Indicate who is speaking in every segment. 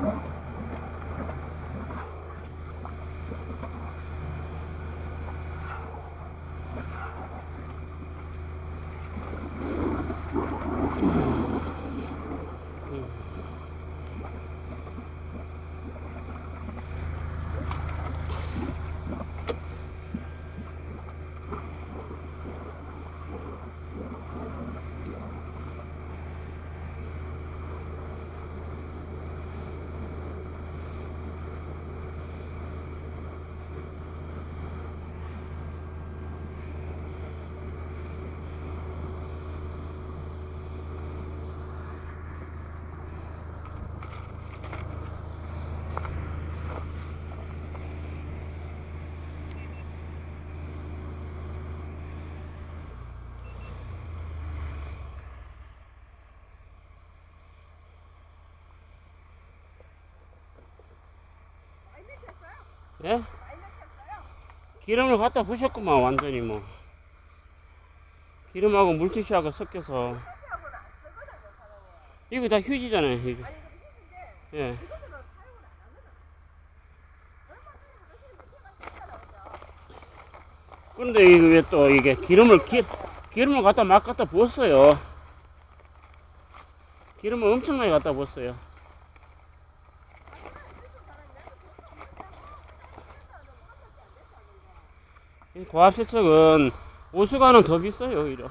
Speaker 1: Thank you. 예? 기름을 갖다 부셨구만 완전히 뭐. 기름하고 물티슈하고 섞여서. 이거 다 휴지잖아요 휴지. 예. 근데 이거 왜또 이게 기름을 기, 기름을 갖다 막 갖다 부었어요? 기름을 엄청나게 갖다 부었어요 고압 세척은 오수관은 더 비싸요 오히려.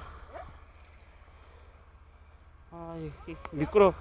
Speaker 1: 아 미끄러